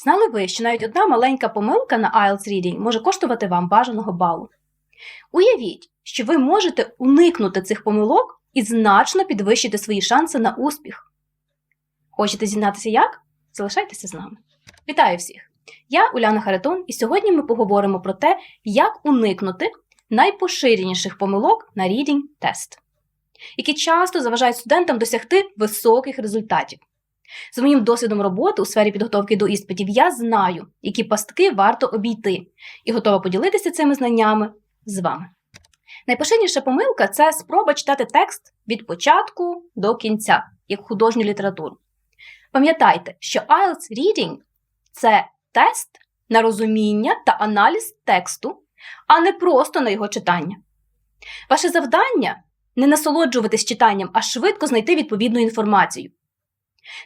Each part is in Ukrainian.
Знали ви, що навіть одна маленька помилка на IELTS Reading може коштувати вам бажаного балу? Уявіть, що ви можете уникнути цих помилок і значно підвищити свої шанси на успіх. Хочете дізнатися як? Залишайтеся з нами. Вітаю всіх! Я Уляна Харитон, і сьогодні ми поговоримо про те, як уникнути найпоширеніших помилок на Reading тест, які часто заважають студентам досягти високих результатів. З моїм досвідом роботи у сфері підготовки до іспитів я знаю, які пастки варто обійти, і готова поділитися цими знаннями з вами. Найпоширеніша помилка це спроба читати текст від початку до кінця, як художню літературу. Пам'ятайте, що IELTS Reading це тест на розуміння та аналіз тексту, а не просто на його читання. Ваше завдання не насолоджуватись читанням, а швидко знайти відповідну інформацію.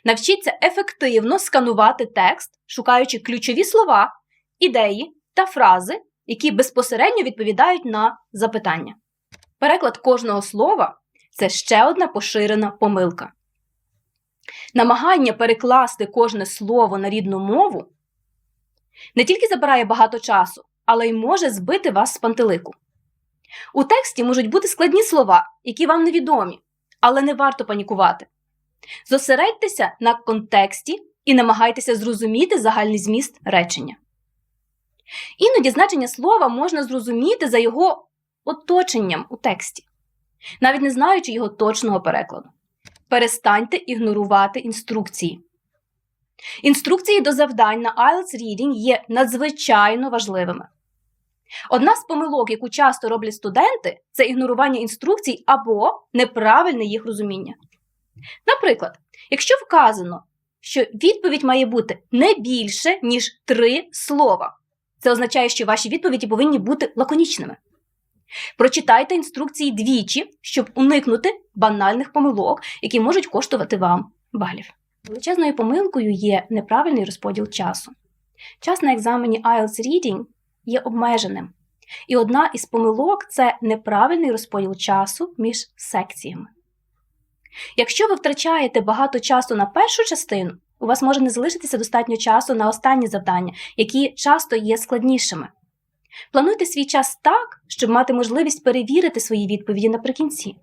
Навчіться ефективно сканувати текст, шукаючи ключові слова, ідеї та фрази, які безпосередньо відповідають на запитання. Переклад кожного слова це ще одна поширена помилка. Намагання перекласти кожне слово на рідну мову не тільки забирає багато часу, але й може збити вас з пантелику. У тексті можуть бути складні слова, які вам невідомі, але не варто панікувати. Зосередьтеся на контексті і намагайтеся зрозуміти загальний зміст речення. Іноді значення слова можна зрозуміти за його оточенням у тексті, навіть не знаючи його точного перекладу. Перестаньте ігнорувати інструкції. Інструкції до завдань на IELTS Reading є надзвичайно важливими. Одна з помилок, яку часто роблять студенти, це ігнорування інструкцій або неправильне їх розуміння. Наприклад, якщо вказано, що відповідь має бути не більше, ніж три слова, це означає, що ваші відповіді повинні бути лаконічними. Прочитайте інструкції двічі, щоб уникнути банальних помилок, які можуть коштувати вам балів. Величезною помилкою є неправильний розподіл часу. Час на екзамені IELTS Reading є обмеженим. І одна із помилок це неправильний розподіл часу між секціями. Якщо ви втрачаєте багато часу на першу частину, у вас може не залишитися достатньо часу на останні завдання, які часто є складнішими. Плануйте свій час так, щоб мати можливість перевірити свої відповіді наприкінці.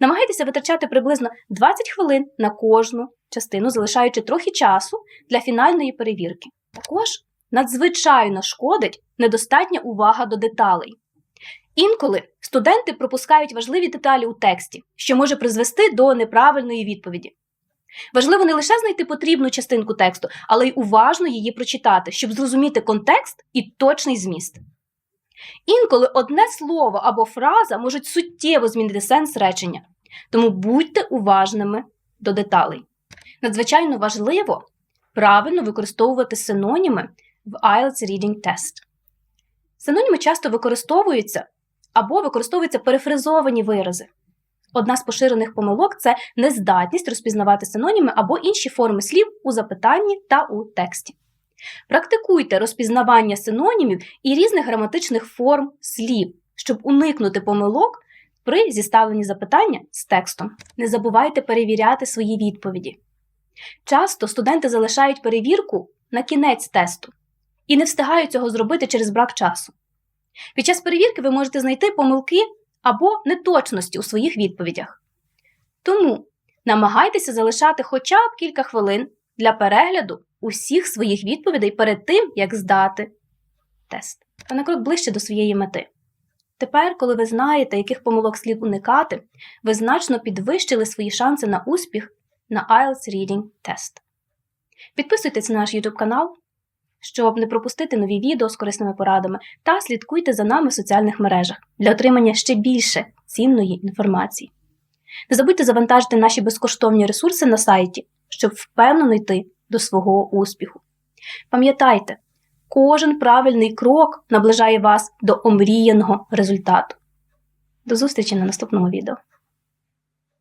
Намагайтеся витрачати приблизно 20 хвилин на кожну частину, залишаючи трохи часу для фінальної перевірки. Також надзвичайно шкодить недостатня увага до деталей. Інколи студенти пропускають важливі деталі у тексті, що може призвести до неправильної відповіді. Важливо не лише знайти потрібну частинку тексту, але й уважно її прочитати, щоб зрозуміти контекст і точний зміст. Інколи одне слово або фраза можуть суттєво змінити сенс речення, тому будьте уважними до деталей. Надзвичайно важливо правильно використовувати синоніми в IELTS Reading Test. Синоніми часто використовуються або використовуються перефразовані вирази. Одна з поширених помилок це нездатність розпізнавати синоніми або інші форми слів у запитанні та у тексті. Практикуйте розпізнавання синонімів і різних граматичних форм слів, щоб уникнути помилок при зіставленні запитання з текстом. Не забувайте перевіряти свої відповіді. Часто студенти залишають перевірку на кінець тесту і не встигають цього зробити через брак часу. Під час перевірки ви можете знайти помилки або неточності у своїх відповідях. Тому намагайтеся залишати хоча б кілька хвилин для перегляду усіх своїх відповідей перед тим, як здати тест. Та на крок ближче до своєї мети. Тепер, коли ви знаєте, яких помилок слід уникати, ви значно підвищили свої шанси на успіх на IELTS Reading Test. Підписуйтесь на наш YouTube канал, щоб не пропустити нові відео з корисними порадами, та слідкуйте за нами в соціальних мережах для отримання ще більше цінної інформації. Не забудьте завантажити наші безкоштовні ресурси на сайті, щоб впевнено йти до свого успіху. Пам'ятайте, кожен правильний крок наближає вас до омріяного результату. До зустрічі на наступному відео.